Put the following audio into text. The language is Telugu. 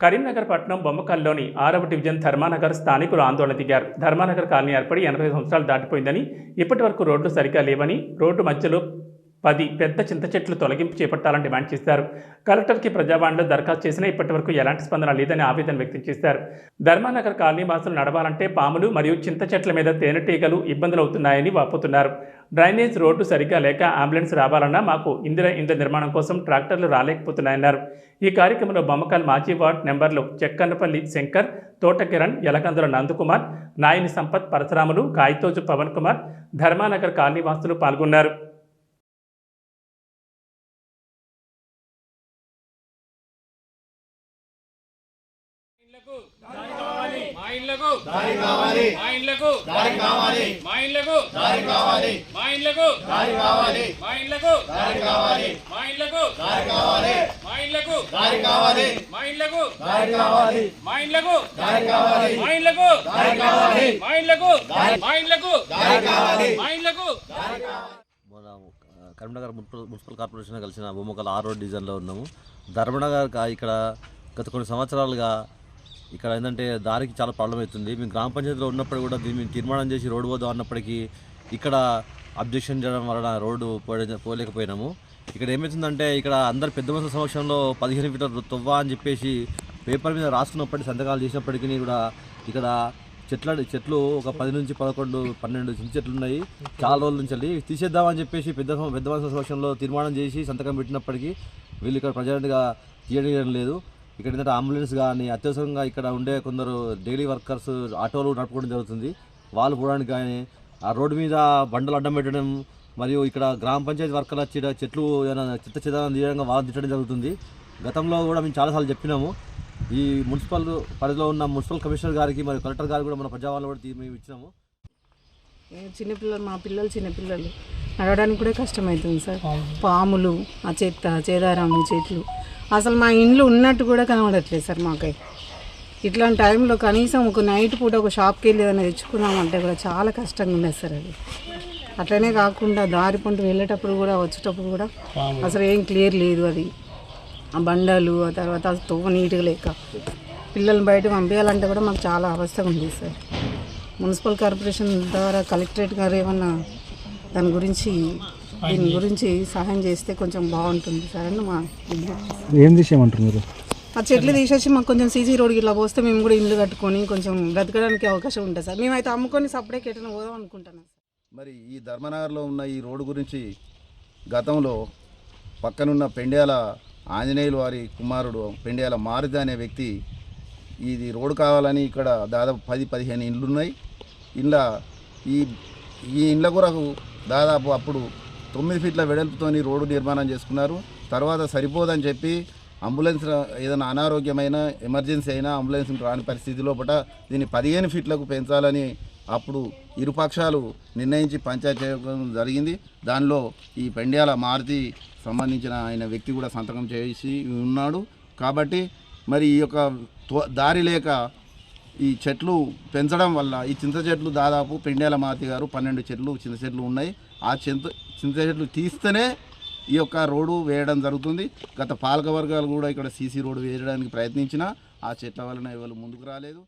కరీంనగర్ పట్టణం బొమ్మకల్లోని ఆరవ డివిజన్ ధర్మానగర్ స్థానికులు ఆందోళన దిగారు. ధర్మానగర్ కాలనీ ఏర్పడి ఎనభై సంవత్సరాలు దాటిపోయిందని ఇప్పటి వరకు రోడ్లు సరిగా లేవని రోడ్డు మధ్యలో పది పెద్ద చింత చెట్లు తొలగింపు చేపట్టాలని డిమాండ్ చేశారు. కలెక్టర్కి ప్రజావాణిలో దరఖాస్తు చేసినా ఇప్పటి వరకు ఎలాంటి స్పందన లేదని ఆవేదన వ్యక్తం చేశారు. ధర్మానగర్ కాలనీ వాసులు నడవాలంటే పాములు మరియు చింత చెట్ల మీద తేనెటీగలు ఇబ్బందులు అవుతున్నాయని వాపోతున్నారు. డ్రైనేజ్ రోడ్డు సరిగ్గా లేక అంబులెన్స్ రావాలన్నా మాకు ఇందిర ఇండ్ల నిర్మాణం కోసం ట్రాక్టర్లు రాలేకపోతున్నాయన్నారు. ఈ కార్యక్రమంలో బొమ్మకల్ మాజీ వార్డ్ నెంబర్లు చెక్కన్నపల్లి శంకర్ తోటకిరణ్ యలకందుల నందకుమార్ నాయని సంపత్ పరశురాములు కాయితోజు పవన్ కుమార్ ధర్మానగర్ కాలనీ వాసులు పాల్గొన్నారు. మా ఇళ్ళకు దారి కావాలి మా ఇళ్ళకు దారి కావాలి మా ఇళ్ళకు దారి కావాలి మా ఇళ్ళకు దారి కావాలి మా ఇళ్ళకు దారి కావాలి మా ఇళ్ళకు దారి కావాలి మా ఇళ్ళకు దారి కావాలి మా ఇళ్ళకు దారి కావాలి మా ఇళ్ళకు దారి కావాలి మా ఇళ్ళకు దారి కావాలి మా ఇళ్ళకు మా ఇళ్ళకు దారి కావాలి మా ఇళ్ళకు మన ఆ, కరీంనగర్ మున్సిపల్ మున్సిపల్ కార్పొరేషన్ కలిసిన బొమ్మకల ఆర్ రోడ్ డివిజన్లో ఉన్నాము ధర్మనగర్ ఇక్కడ గత కొన్ని సంవత్సరాలుగా ఇక్కడ ఏంటంటే దారికి చాలా ప్రాబ్లం అవుతుంది. మేము గ్రామ పంచాయతీలో ఉన్నప్పుడు కూడా దీన్ని మేము తీర్మానం చేసి రోడ్డు పోదాం అన్నప్పటికీ ఇక్కడ అబ్జెక్షన్ చేయడం వలన రోడ్డు పోలే పోలేకపోయినాము. ఇక్కడ ఏమవుతుందంటే ఇక్కడ అందరు పెద్ద మనుషుల సమక్షంలో పదిహేను మీటర్లు తొవ్వ అని చెప్పేసి పేపర్ మీద రాసుకున్నప్పటికీ సంతకాలు చేసినప్పటికీ కూడా ఇక్కడ చెట్ల చెట్లు ఒక పది నుంచి పదకొండు పన్నెండు చిన్న చెట్లు ఉన్నాయి. చాలా రోజుల నుంచి వెళ్ళి తీసేద్దామని చెప్పేసి పెద్ద పెద్ద మనుషుల సమక్షంలో తీర్మానం చేసి సంతకం పెట్టినప్పటికీ వీళ్ళు ఇక్కడ ప్రజెంట్గా తీయడం లేదు. ఇక్కడ ఏంటంటే అంబులెన్స్ కానీ అత్యవసరంగా ఇక్కడ ఉండే కొందరు డైలీ వర్కర్స్ ఆటోలు నడుపుకోవడం జరుగుతుంది. వాళ్ళు పోవడానికి కానీ ఆ రోడ్డు మీద బండలు అడ్డం పెట్టడం మరియు ఇక్కడ గ్రామ పంచాయతీ వర్కర్లు వచ్చి చెట్లు ఏదైనా చిత్త చిదాన్ని తీయడంగా వాళ్ళు తిట్టడం జరుగుతుంది. గతంలో కూడా మేము చాలాసార్లు చెప్పినాము. ఈ మున్సిపల్ పరిధిలో ఉన్న మున్సిపల్ కమిషనర్ గారికి మరియు కలెక్టర్ గారికి కూడా మన ప్రజావాళ్ళు కూడా తీసి మేము ఇచ్చినాము. చిన్నపిల్లలు మా పిల్లలు చిన్నపిల్లలు నడవడానికి కూడా కష్టమవుతుంది సార్. పాములు ఆ చెత్త చేదారాము చెట్లు. అసలు మా ఇండ్లు ఉన్నట్టు కూడా కనబడట్లేదు సార్ మాకై. ఇట్లాంటి టైంలో కనీసం ఒక నైట్ పూట ఒక షాప్కి వెళ్ళి ఏదైనా తెచ్చుకున్నామంటే కూడా చాలా కష్టంగా ఉండేది సార్ అది. అట్లనే కాకుండా దారి పంట వెళ్ళేటప్పుడు కూడా వచ్చేటప్పుడు కూడా అసలు ఏం క్లియర్ లేదు అది. ఆ బండలు ఆ తర్వాత ఆ తొవ్వ నీట్గా లేక పిల్లల్ని బయట పంపించాలంటే కూడా మాకు చాలా అవస్థగా ఉంది సార్. మున్సిపల్ కార్పొరేషన్ ద్వారా కలెక్టరేట్ గారు ఏమన్నా దాని గురించి దీని గురించి సహాయం చేస్తే కొంచెం బాగుంటుంది సార్ అని మా. ఏం తీసేయమంటారు మీరు? ఆ చెట్లు తీసేసి మాకు కొంచెం సీసీ రోడ్ ఇట్లా పోస్తే మేము కూడా ఇల్లు కట్టుకొని కొంచెం బ్రతకడానికి అవకాశం ఉంటుంది సార్. మేమైతే అమ్ముకొని సపరేట్ ఎటైనా పోదాం అనుకుంటున్నాం సార్. మరి ఈ ధర్మనగర్లో ఉన్న ఈ రోడ్డు గురించి గతంలో పక్కనున్న పెండ్యాల ఆంజనేయులు వారి కుమారుడు పెండ్యాల మారుతి అనే వ్యక్తి ఇది రోడ్డు కావాలని ఇక్కడ దాదాపు పది పదిహేను ఇండ్లు ఉన్నాయి. ఇండ్ల ఈ ఈ ఇండ్ల కొరకు దాదాపు అప్పుడు తొమ్మిది ఫీట్ల వెడల్పుతోని రోడ్డు నిర్మాణం చేసుకున్నారు. తర్వాత సరిపోదని చెప్పి అంబులెన్స్ ఏదైనా అనారోగ్యమైన ఎమర్జెన్సీ అయినా అంబులెన్స్ రాని పరిస్థితి లోపల దీన్ని పదిహేను ఫీట్లకు పెంచాలని అప్పుడు ఇరుపక్షాలు నిర్ణయించి పంచాయతీ చేయడం జరిగింది. దానిలో ఈ పెండ్యాల మారుతి సంబంధించిన ఆయన వ్యక్తి కూడా సంతకం చేసి ఉన్నాడు. కాబట్టి మరి ఈ యొక్క దారి లేక ఈ చెట్లు పెంచడం వల్ల ఈ చింత చెట్లు దాదాపు పెండేల మాతి గారు పన్నెండు చెట్లు చింత చెట్లు ఉన్నాయి. ఆ చింత చింత చెట్లు తీస్తేనే ఈ యొక్క రోడ్డు వేయడం జరుగుతుంది. గత పాలక వర్గాలు కూడా ఇక్కడ సీసీ రోడ్డు వేయడానికి ప్రయత్నించినా ఆ చెట్ల వలన ఎవరు ముందుకు రాలేదు.